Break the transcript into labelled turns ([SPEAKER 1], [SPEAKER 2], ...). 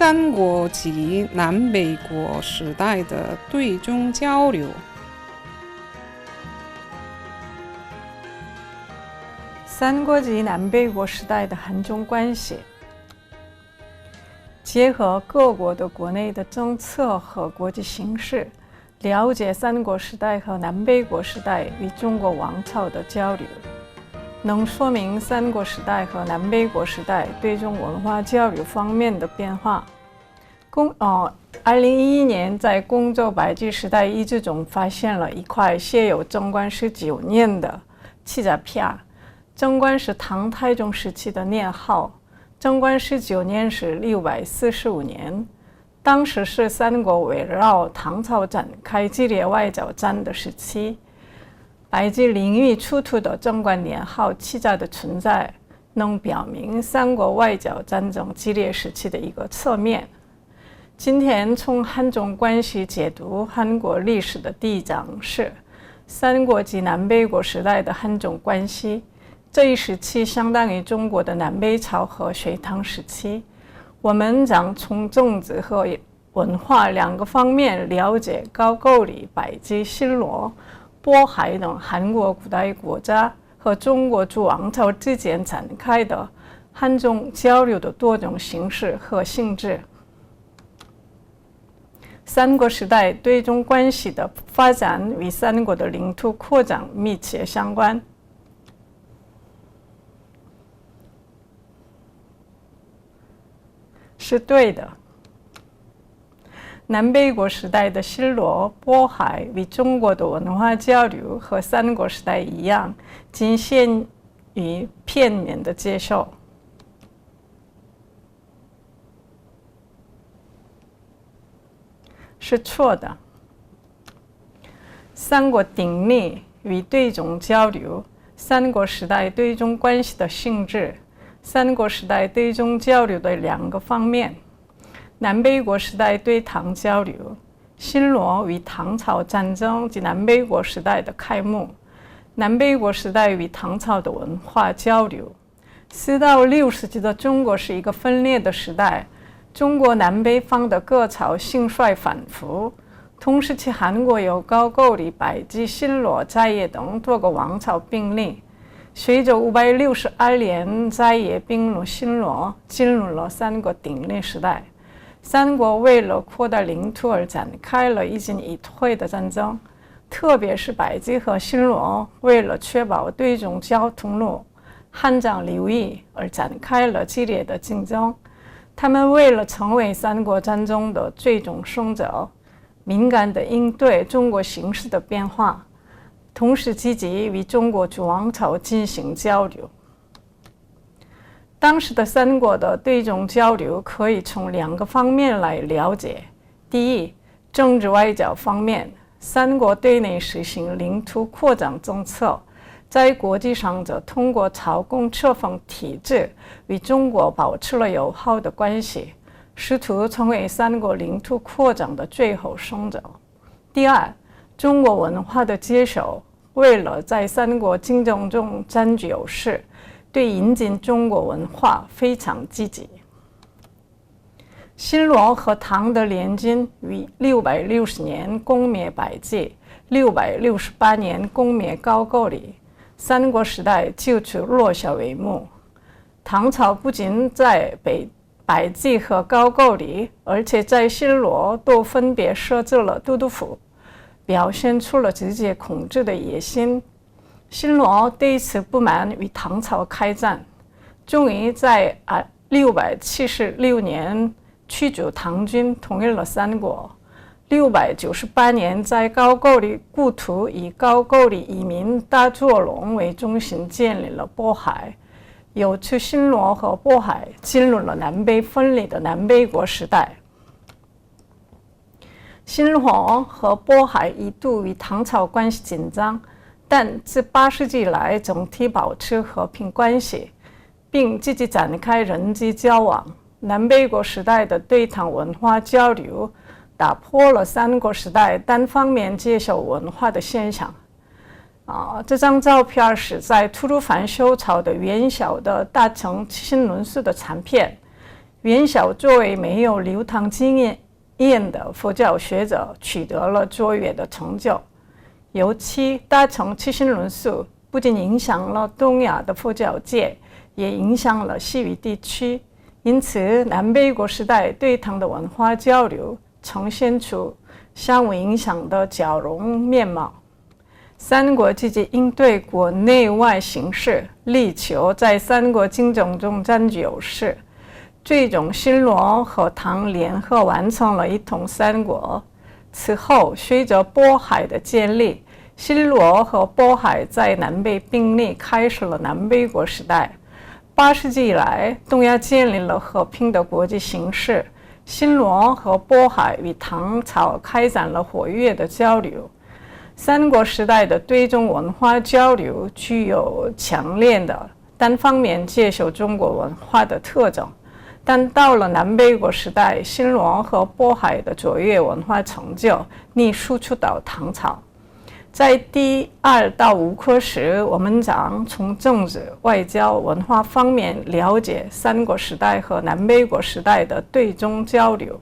[SPEAKER 1] 三国及南北国时代的对中交流。
[SPEAKER 2] 三国及南北国时代的韩中关系，结合各国的国内的政策和国际形势，了解三国时代和南北国时代与中国王朝的交流，能说明三国时代和南北国时代对中文化交流方面的变化。公哦，二零一一年在公州白居时代遗址中发现了一块写有贞观十九年的漆札片。贞观是唐太宗时期的年号，贞观十九年是六百四十五年，当时是三国围绕唐朝展开激烈外交战的时期。百济领域出土的中国年号器札的存在，能表明三国外交战争激烈时期的一个侧面。今天从汉中关系解读韩国历史的第一章是三国及南北国时代的汉中关系。这一时期相当于中国的南北朝和隋唐时期。我们将从政治和文化两个方面了解高句丽、百济、新罗、渤海等韩国古代国家和中国诸王朝之间展开的汉中交流的多种形式和性质。三国时代对中关系的发展与三国的领土扩张密切相关。是对的。南北国时代的新罗、渤海与中国的文化交流和三国时代一样，仅限于片面的接受，是错的。三国鼎立与对中交流，三国时代对中关系的性质。三国时代对中交流的两个方面：南北国时代对唐交流，新罗与唐朝战争及南北国时代的开幕；南北国时代与唐朝的文化交流。四到六世纪的中国是一个分裂的时代，中国南北方的各朝兴衰反复。同时期韩国有高句丽、百济、新罗、在野等多个王朝并立。随着五百六十二年在野并入新罗，进入了三国鼎立时代。三国为了扩大领土而展开了一进一退的战争，特别是百济和新罗为了确保对中交通路、汉江流域而展开了激烈的竞争。他们为了成为三国战争的最终胜者，敏感地应对中国形势的变化。同时积极与中国主王朝进行交流。当时的三国的对中交流可以从两个方面来了解：第一，政治外交方面，三国对内实行领土扩张政策，在国际上则通过朝贡册封体制与中国保持了友好的关系，试图成为三国领土扩张的最后胜者。第二，中国文化的接受。为了在三国竞争中占据优势，对引进中国文化非常积极。新罗和唐的联军于六百六十年攻灭百济，六百六十八年攻灭高句丽，三国时代就此落下帷幕。唐朝不仅在北百济和高句丽，而且在新罗都分别设置了都督府。表现出了直接控制的野心。新罗对此不满，与唐朝开战，终于在啊六百七十六年驱逐唐军，统一了三国。六百九十八年，在高句丽故土以高句丽移民大作龙为中心建立了渤海，由此新罗和渤海进入了南北分离的南北国时代。新罗和渤海一度与唐朝关系紧张，但自八世纪来总体保持和平关系，并积极展开人际交往。南北国时代的对唐文化交流，打破了三国时代单方面接受文化的现象。啊，这张照片是在吐鲁番修草的元宵的大成七星轮寺的残片。元宵作为没有流淌经验的佛教学者，取得了卓越的成就。尤其达成七星论述，不仅影响了东亚的佛教界，也影响了西域地区。因此，南北国时代对唐的文化交流呈现出相互影响的交融面貌。三国积极应对国内外形势，力求在三国竞争中占据优势。最终，新罗和唐联合完成了一统三国。此后，随着渤海的建立，新罗和渤海在南北并立，开始了南北国时代。八世纪以来，东亚建立了和平的国际形势。新罗和渤海与唐朝开展了活跃的交流。三国时代的对中文化交流具有强烈的单方面接受中国文化的特征。但到了南北国时代，新罗和渤海的卓越文化成就逆输出到唐朝。在第二到五科时，我们将从政治、外交、文化方面了解三国时代和南北国时代的对中交流。